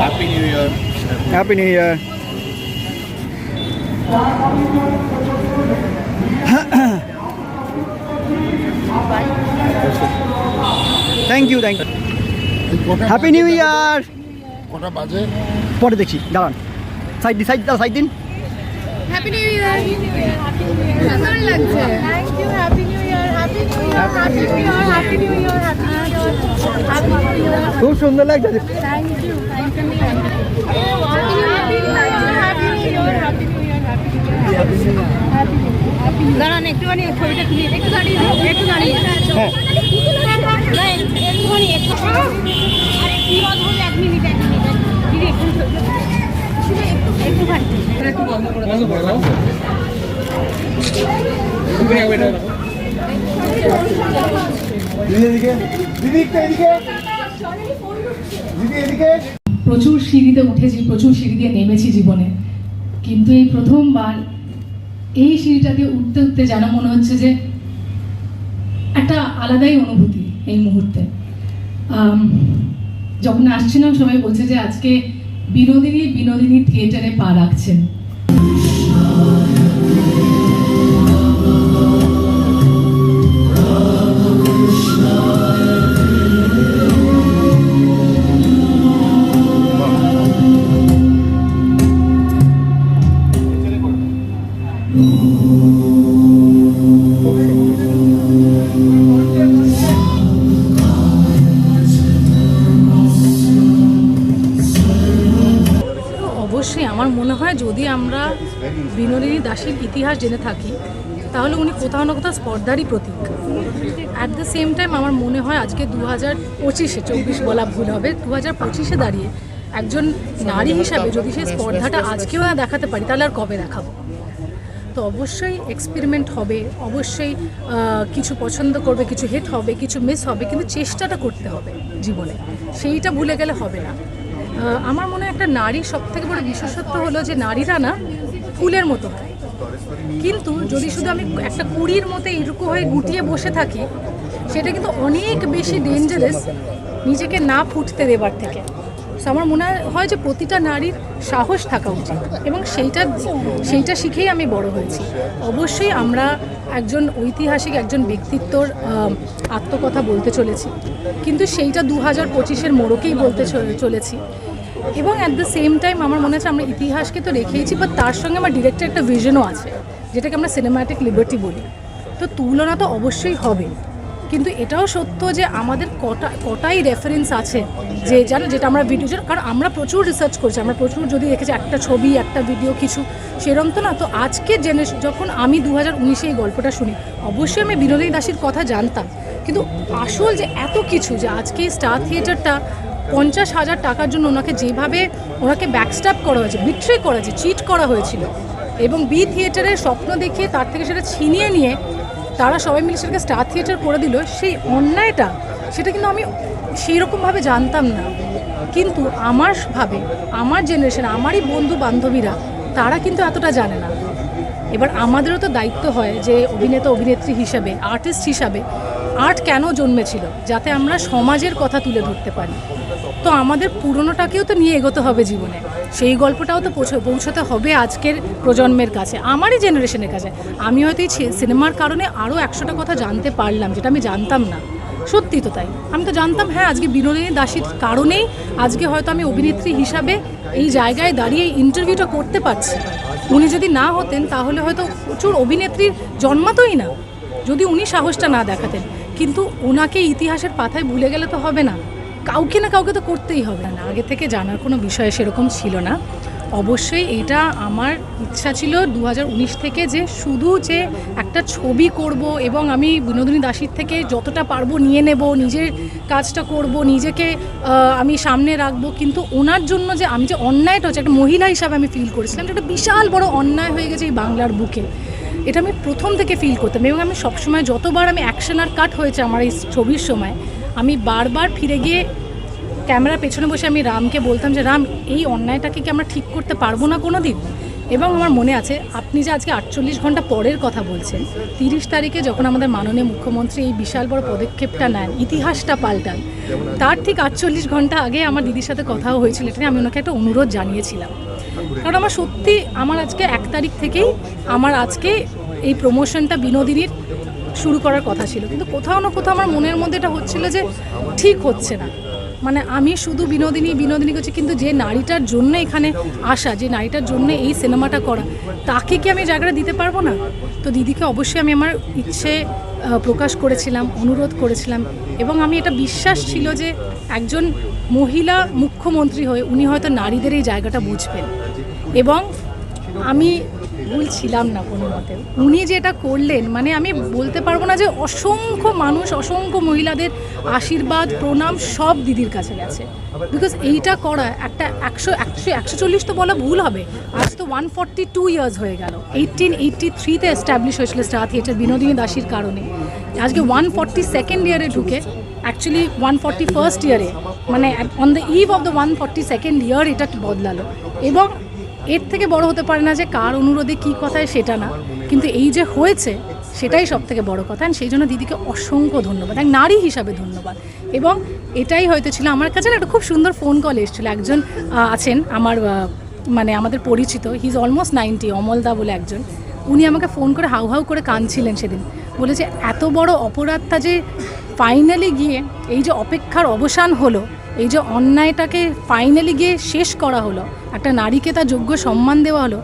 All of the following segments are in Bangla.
Happy new year happy new year thank you thank you happy new year কটা বাজে পরে দেখছি দাঁড়ান সাইড দিন সাইড দাও সাইড দিন হ্যাপি নিউ ইয়ার সুন্দর লাগছে thank you happy new year happy new year happy new year happy new year happy new year happy new year খুব সুন্দর লাগছে thank you thank you happy new year happy new year happy new year happy new year দাঁড়ান একটুখানি ছবিটা তুলি একটু দাঁড়িয়ে একটু দাঁড়িয়ে। হ্যাঁ। একটুখানি একটু আরে কি অদ্ভুত এক মিনিট এক মিনিট দিদি একটু শুধু একটু একটুখানি প্রচুর সিঁড়িতে উঠেছি প্রচুর সিঁড়ি দিয়ে নেমেছি জীবনে। কিন্তু এই প্রথমবার এই সিঁড়িটা দিয়ে উঠতে উঠতে যেন মনে হচ্ছে যে একটা আলাদাই অনুভূতি এই মুহূর্তে। যখন আসছিলাম, সবাই বলছে যে আজকে বিনোদিনী বিনোদিনী থিয়েটারে পা রাখছেন। মনে হয় যদি আমরা বিনোদিনী দাসের ইতিহাস জেনে থাকি, তাহলে উনি কোথাও না কোথাও স্পর্ধারই প্রতীক। অ্যাট দ্য সেম টাইম আমার মনে হয় আজকে দু হাজার পঁচিশে, চব্বিশ বলা ভুল হবে দু হাজার পঁচিশে দাঁড়িয়ে একজন নারী হিসাবে যদি সেই স্পর্ধাটা আজকেও না দেখাতে পারি, তাহলে আর কবে দেখাবো? তো অবশ্যই এক্সপেরিমেন্ট হবে, অবশ্যই কিছু পছন্দ করবে, কিছু হিট হবে, কিছু মিস হবে, কিন্তু চেষ্টাটা করতে হবে জীবনে। সেইটা ভুলে গেলে হবে না। আমার মনে একটা নারীর সব থেকে বড় বিশেষত্ব হলো যে নারীরা না ফুলের মতো কিন্তু যদি শুধু আমি একটা কুড়ির মতো এরকম হয়ে গুটিয়ে বসে থাকি, সেটা কিন্তু অনেক বেশি ডেঞ্জারাস নিজেকে না ফুটতে দেবার থেকে। আমার মনে হয় যে প্রতিটা নারীর সাহস থাকা উচিত এবং সেইটা সেইটা শিখেই আমি বড় হয়েছি। অবশ্যই আমরা একজন ঐতিহাসিক, একজন ব্যক্তিত্বর আত্মকথা বলতে চলেছি। কিন্তু সেইটা দু হাজার পঁচিশের মোড়কেই বলতে চলেছি। এবং অ্যাট দ্য সেম টাইম আমার মনে হচ্ছে আমরা ইতিহাসকে তো রেখেইছি বাট তার সঙ্গে আমার ডিরেক্টের একটা ভিশনও আছে, যেটাকে আমরা সিনেম্যাটিক লিবার্টি বলি। তো তুলনা তো অবশ্যই হবে। কিন্তু এটাও সত্য যে আমাদের কটা, কটাই রেফারেন্স আছে যে, জানো, যেটা আমরা ভিডিও কারণ আমরা প্রচুর রিসার্চ করছি, আমরা প্রচুর যদি দেখেছি একটা ছবি, একটা ভিডিও কিছু, সেরম তো না। তো আজকে জেনে যখন আমি দু হাজার উনিশে এই গল্পটা শুনি, অবশ্যই আমি বিনোদিনী দাসীর কথা জানতাম। কিন্তু আসল যে এত কিছু যে আজকে স্টার থিয়েটারটা পঞ্চাশ হাজার টাকার জন্য ওনাকে যেভাবে ওনাকে ব্যাকস্ট্যাপ করা হয়েছে বিট্রে করা হয়েছে চিট করা হয়েছিল, এবং বি থিয়েটারের স্বপ্ন দেখিয়ে তার থেকে সেটা ছিনিয়ে নিয়ে তারা সবাই মিলে সেটাকে স্টার থিয়েটার করে দিল। সেই অন্যায়টা, সেটা কিন্তু আমি সেই রকমভাবে জানতাম না। কিন্তু আমার ভাবে, আমার জেনারেশন আমারই বন্ধু বান্ধবীরা, তারা কিন্তু এতটা জানে না। এবার আমাদেরও তো দায়িত্ব হয় যে অভিনেতা, অভিনেত্রী হিসাবে আর্টিস্ট হিসাবে আর্ট কেন জন্মেছিল? যাতে আমরা সমাজের কথা তুলে ধরতে পারি। তো আমাদের পুরনোটাকেও তো নিয়ে এগোতে হবে জীবনে। সেই গল্পটাও তো পৌঁছ- পৌঁছাতে হবে আজকের প্রজন্মের কাছে, আমারই জেনারেশনের কাছে। আমি হয়তো এই সিনেমার কারণে আরও একশোটা কথা জানতে পারলাম, যেটা আমি জানতাম না। সত্যি তো তাই। আমি তো জানতাম হ্যাঁ আজকে বিনোদিনী দাসীর কারণেই আজকে হয়তো আমি অভিনেত্রী হিসাবে এই জায়গায় দাঁড়িয়ে ইন্টারভিউটা করতে পারছি। উনি যদি না হতেন, তাহলে হয়তো প্রচুর অভিনেত্রীর জন্মাতই না। যদি উনি সাহসটা না দেখাতেন। কিন্তু ওনাকে ইতিহাসের পাথায় ভুলে গেলে তো হবে না। কাউকে না কাউকে তো করতেই হবে। না, আগে থেকে জানার কোনো বিষয় সেরকম ছিল না। অবশ্যই এটা আমার ইচ্ছা ছিল দু হাজার উনিশ থেকে যে শুধু যে একটা ছবি করব এবং আমি বিনোদিনী দাসীর থেকে যতটা পারব নিয়ে নেব, নিজের কাজটা করব, নিজেকে আমি সামনে রাখব। কিন্তু ওনার জন্য যে আমি যে অন্যায়টা হচ্ছে, একটা মহিলা হিসাবে আমি ফিল করেছিলাম একটা বিশাল বড় অন্যায় হয়ে গেছে এই বাংলার বুকে। এটা আমি প্রথম থেকে ফিল করতাম এবং আমি সবসময় যতবার আমি অ্যাকশন আর কাট হয়েছে আমার এই ছবির সময় আমি বারবার ফিরে গিয়ে ক্যামেরার পেছনে বসে আমি রামকে বলতাম যে, রাম, এই অন্যায়টাকে কি আমরা ঠিক করতে পারব না কোনো দিন এবং আমার মনে আছে, আপনি যে আজকে আটচল্লিশ ঘণ্টা পরের কথা বলছেন, তিরিশ তারিখে যখন আমাদের মাননীয় মুখ্যমন্ত্রী এই বিশাল বড় পদক্ষেপটা নেন, ইতিহাসটা পাল্টান, তার ঠিক আটচল্লিশ ঘণ্টা আগে আমার দিদির সাথে কথাও হয়েছিল, এটা আমি ওনাকে একটা অনুরোধ জানিয়েছিলাম। কারণ আমার সত্যি, আমার আজকে এক তারিখ থেকেই, আমার আজকে এই প্রমোশনটা বিনোদিনীর শুরু করার কথা ছিল। কিন্তু কোথাও না কোথাও আমার মনের মধ্যে এটা হচ্ছিল যে ঠিক হচ্ছে না। মানে আমি শুধু বিনোদিনী বিনোদিনী করছি কিন্তু যে নারীটার জন্য এখানে আসা, যে নারীটার জন্য এই সিনেমাটা করা, তাকে কি আমি জায়গাটা দিতে পারব না? তো দিদিকে অবশ্যই আমি আমার ইচ্ছে প্রকাশ করেছিলাম, অনুরোধ করেছিলাম এবং আমি এটা বিশ্বাস ছিল যে একজন মহিলা মুখ্যমন্ত্রী হয়ে উনি হয়তো নারীদের এই জায়গাটা বুঝবেন। এবং আমি ভুল ছিলাম না কোনো মতে। উনি যেটা করলেন মানে আমি বলতে পারব না যে অসংখ্য মানুষ, অসংখ্য মহিলাদের আশীর্বাদ, প্রণাম সব দিদির কাছে গেছে। বিকজ এইটা করা একটা একশো একশো একশো চল্লিশ তো বলা ভুল হবে। আজ তো ওয়ান ফর্টি টু ইয়ার্স হয়ে গেল। এইটিন এইটটি থ্রিতে এস্টাবলিশ হয়েছিল স্টার থিয়েটার বিনোদিনী দাসীর কারণে। আজকে ওয়ান ফর্টি সেকেন্ড ইয়ারে ঢুকে অ্যাকচুয়ালি ওয়ান ফর্টি ফার্স্ট ইয়ারে মানে on the eve of the one forty second year এটা বদলালো। এবং এর থেকে বড় হতে পারে না যে কার অনুরোধে কী কথায় সেটা না। কিন্তু এই যে হয়েছে, সেটাই সব থেকে বড় কথা। সেই জন্য দিদিকে অসংখ্য ধন্যবাদ। এক নারী হিসাবে ধন্যবাদ। এবং এটাই হয়তো ছিল, আমার কাছে একটা খুব সুন্দর ফোন কল এসেছিল। একজন আছেন আমার মানে আমাদের পরিচিত হি ইজ অলমোস্ট নাইনটি অমলদা বলে একজন। উনি আমাকে ফোন করে হাউ হাউ করে কাঁদছিলেন সেদিন। বলেছে, এত বড় অপরাধটা যে ফাইনালি গিয়ে এই যে অপেক্ষার অবসান হলো এই যে অন্যায়টাকে ফাইনালি গিয়ে শেষ করা হলো, একটা নারীকে তার যোগ্য সম্মান দেওয়া হলো,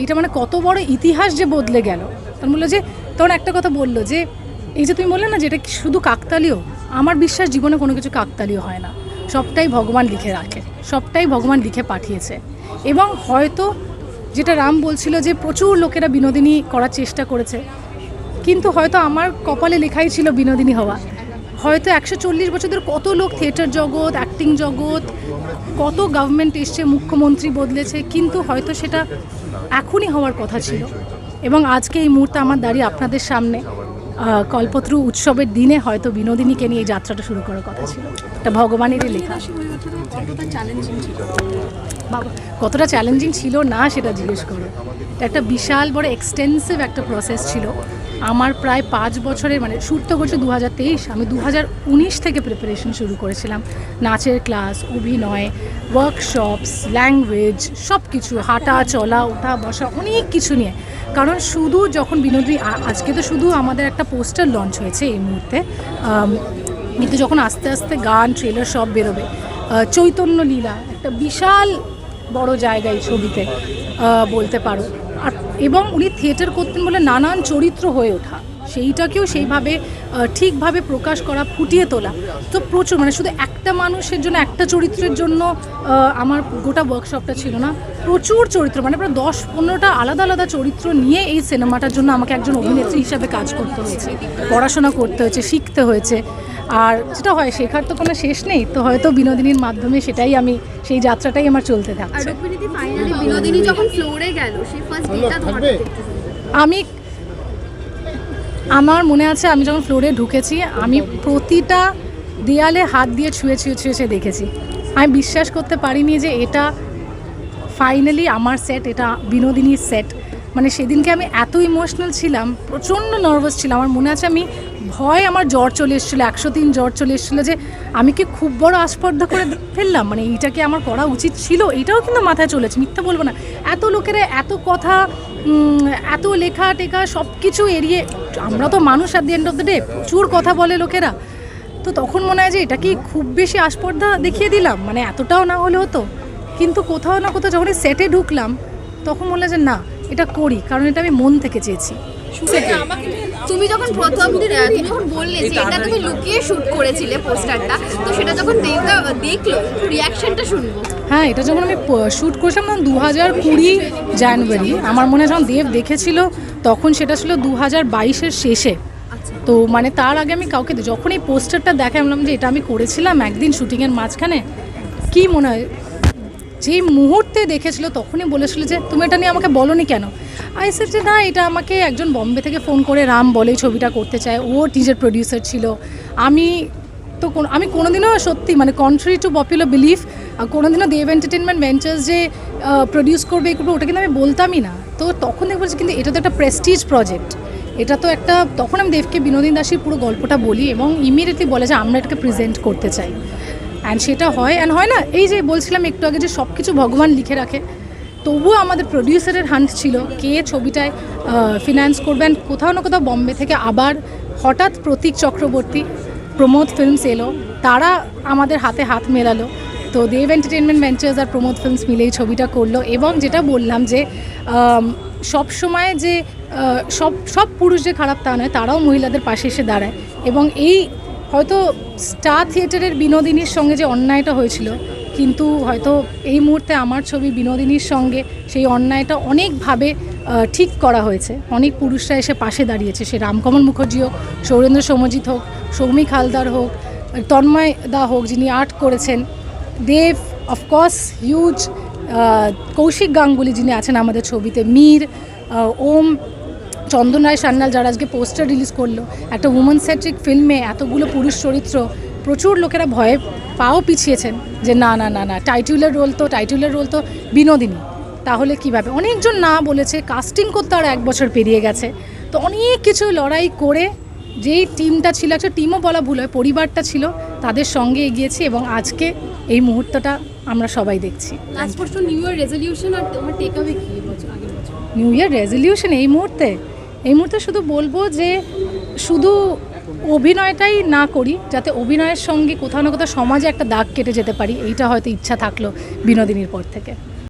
এইটা মানে কত বড় ইতিহাস যে বদলে গেল। তার বলল যে তখন একটা কথা বলল যে, এই যে তুমি বললে না যে এটা শুধু কাকতালীয়? আমার বিশ্বাস জীবনে কোনো কিছু কাকতালীয় হয় না। সবটাই ভগবান লিখে রাখে, সবটাই ভগবান লিখে পাঠিয়েছে। এবং হয়তো যেটা রাম বলছিল যে প্রচুর লোকেরা বিনোদিনী করার চেষ্টা করেছে, কিন্তু হয়তো আমার কপালে লেখাই ছিল বিনোদিনী হওয়া। হয়তো একশো চল্লিশ বছর ধরে কত লোক থিয়েটার জগৎ অ্যাক্টিং জগৎ, কত গভর্নমেন্ট এসছে, মুখ্যমন্ত্রী বদলেছে, কিন্তু হয়তো সেটা এখনই হওয়ার কথা ছিল। এবং আজকে এই মুহূর্তে আমার দাঁড়িয়ে আপনাদের সামনে কল্পত্রু উৎসবের দিনে হয়তো বিনোদিনীকে নিয়ে যাত্রাটা শুরু করার কথা ছিল। এটা ভগবানেরই লেখা। কতটা চ্যালেঞ্জিং ছিল না সেটা জিজ্ঞেস করো। একটা বিশাল বড় এক্সটেন্সিভ একটা প্রসেস ছিল। আমার প্রায় পাঁচ বছরের মানে শ্যুট তো করছে দু হাজার তেইশ, আমি দু হাজার উনিশ থেকে প্রিপারেশন শুরু করেছিলাম। নাচের ক্লাস অভিনয় ওয়ার্কশপস ল্যাঙ্গুয়েজ সব কিছু হাঁটা, চলা, ওঠা, বসা, অনেক কিছু নিয়ে। কারণ শুধু যখন বিনোদী আজকে তো শুধু আমাদের একটা পোস্টার লঞ্চ হয়েছে এই মুহূর্তে কিন্তু যখন আস্তে আস্তে গান ট্রেলার সব বেরোবে চৈতন্য লীলা, একটা বিশাল বড় জায়গা এই ছবিতে বলতে পারো। এবং উনি থিয়েটার করতেন বলে নানান চরিত্র হয়ে ওঠা। সেইটাকেও সেইভাবে ঠিকভাবে প্রকাশ করা ফুটিয়ে তোলা। তো প্রচুর মানে শুধু একটা মানুষের জন্য একটা চরিত্রের জন্য আমার গোটা ওয়ার্কশপটা ছিল না। প্রচুর চরিত্র মানে প্রায় দশ পনেরোটা আলাদা আলাদা চরিত্র নিয়ে এই সিনেমাটার জন্য আমাকে একজন অভিনেত্রী হিসাবে কাজ করতে হয়েছে। পড়াশোনা করতে হয়েছে শিখতে হয়েছে। আর যেটা হয় শেখার তো কোনো শেষ নেই তো হয়তো বিনোদিনীর মাধ্যমে সেটাই আমি সেই যাত্রাটাই আমার চলতে আর থাকছে বিনোদিনী যখন ফ্লোরে গেল সেই ফার্স্ট ডেটা তোমার থাকবে? আমি আমার মনে আছে আমি যখন ফ্লোরে ঢুকেছি, আমি প্রতিটা দেয়ালে হাত দিয়ে ছুঁয়ে ছুঁয়ে ছুঁয়ে ছুঁয়ে দেখেছি। আমি বিশ্বাস করতে পারিনি যে এটা ফাইনালি আমার সেট এটা বিনোদিনীর সেট মানে সেদিনকে আমি এত ইমোশনাল ছিলাম, প্রচণ্ড নার্ভাস ছিলাম। আমার মনে আছে আমি ভয় আমার জ্বর চলে এসেছিল, একশো তিন জ্বর চলে এসেছিল যে আমি কি খুব বড় আস্পর্ধা করে ফেললাম? মানে এইটা কি আমার করা উচিত ছিল? এটাও কিন্তু মাথায় চলেছে, মিথ্যা বলব না। এত লোকেরা এত কথা এত লেখা টেখা সব কিছু এড়িয়ে, আমরা তো মানুষ at the end of the day প্রচুর কথা বলে লোকেরা। তো তখন মনে হয় যে এটা কি খুব বেশি আস্পর্ধা দেখিয়ে দিলাম? মানে এতটাও না হলে হতো। কিন্তু কোথাও না কোথাও যখন সেটে ঢুকলাম, তখন মনে যে না, এটা করি, কারণ এটা আমি মন থেকে চেয়েছি। তুমি যখন প্রথম তুমি যখন বললে যে এটা তুমি লুকিয়ে শুট করেছিলে পোস্টারটা তো সেটা যখন দেখল রিয়াকশনটা শুনব। হ্যাঁ এটা যখন আমি শ্যুট করেছিলাম তখন দু হাজার কুড়ি জানুয়ারি আমার মনে হয় যখন দেব দেখেছিল তখন সেটা ছিল দু হাজার বাইশের শেষে। তো মানে তার আগে আমি কাউকে যখন এই পোস্টারটা দেখে যে এটা আমি করেছিলাম একদিন শুটিংয়ের মাঝখানে কি মনে হয়? যেই মুহূর্তে দেখেছিল তখনই বলেছিল যে, তুমি এটা নিয়ে আমাকে বলনি কেন? আই সেড যে, না, এটা আমাকে একজন বম্বে থেকে ফোন করে রাম বলে ছবিটা করতে চায়। ও টিজের প্রডিউসার ছিল। আমি তো কোনো, আমি কোনোদিনও সত্যি মানে কন্ট্রি টু পপুলার বিলিফ কোনোদিনও দেব এন্টারটেনমেন্ট ভেঞ্চার্স যে প্রডিউস করবে, এই ওটা কিন্তু আমি বলতামই না। তো তখন দেখব যে, কিন্তু এটা তো একটা প্রেস্টিজ প্রজেক্ট এটা তো একটা, তখন আমি দেবকে বিনোদিন দাসীর পুরো গল্পটা বলি এবং ইমিডিয়েটলি বলে যে, আমরা এটাকে প্রেজেন্ট করতে চাই। অ্যান্ড সেটা হয় অ্যান্ড হয় না, এই যে বলছিলাম একটু আগে যে সব কিছু ভগবান লিখে রাখে, তবুও আমাদের প্রডিউসারের হান্ট ছিল কে ছবিটায় ফিনান্স করবেন কোথাও না কোথাও বম্বে থেকে আবার হঠাৎ প্রতীক চক্রবর্তী, প্রমোদ ফিল্মস এলো, তারা আমাদের হাতে হাত মেলালো। তো দেব এন্টারটেনমেন্ট ভেঞ্চার্স আর প্রমোদ ফিল্মস মিলে এই ছবিটা করল এবং যেটা বললাম যে সব সময় যে সব সব পুরুষ যে খারাপ তা নয়, তারাও মহিলাদের পাশে এসে দাঁড়ায়। এবং এই হয়তো স্টার থিয়েটারের বিনোদিনীর সঙ্গে যে অন্যায়টা হয়েছিল, কিন্তু হয়তো এই মুহূর্তে আমার ছবি বিনোদিনীর সঙ্গে সেই অন্যায়টা অনেকভাবে ঠিক করা হয়েছে। অনেক পুরুষরা এসে পাশে দাঁড়িয়েছে। সে রামকমল মুখার্জি হোক, সৌরেন্দ্র সমজিৎ হোক, সৌমিক হালদার হোক, তন্ময় দা হোক, যিনি আর্ট করেছেন, Dev of course huge Kaushik Ganguly যিনি আছেন আমাদের ছবিতে, মীর ওম চন্দন রায় সান্যাল যারা আজকে পোস্টার রিলিজ করল একটা উমেন সেন্ট্রিক ফিল্মে এতগুলো পুরুষ চরিত্র প্রচুর লোকেরা ভয়ে পাও পিছিয়েছেন যে না না না না টাইটুলের রোল তো টাইটুলের রোল তো বিনোদিনী। তাহলে কীভাবে? অনেকজন না বলেছে কাস্টিং করতে আর এক বছর পেরিয়ে গেছে। তো অনেক কিছু লড়াই করে যেই টিমটা ছিল একটা টিমও বলা ভুল হয় পরিবারটা ছিল তাদের সঙ্গে এগিয়েছি এবং আজকে এই মুহূর্তটা আমরা সবাই দেখছি। নিউ ইয়ার রেজলিউশন আর তোমার টেক নিউ ইয়ার রেজলিউশন এই মুহূর্তে? এই মুহূর্তে শুধু বলব যে শুধু অভিনয়টাই না করি, যাতে অভিনয়ের সঙ্গে কোথাও না কোথাও সমাজে একটা দাগ কেটে যেতে পারি, এইটা হয়তো ইচ্ছা থাকল বিনোদিনীর পর থেকে।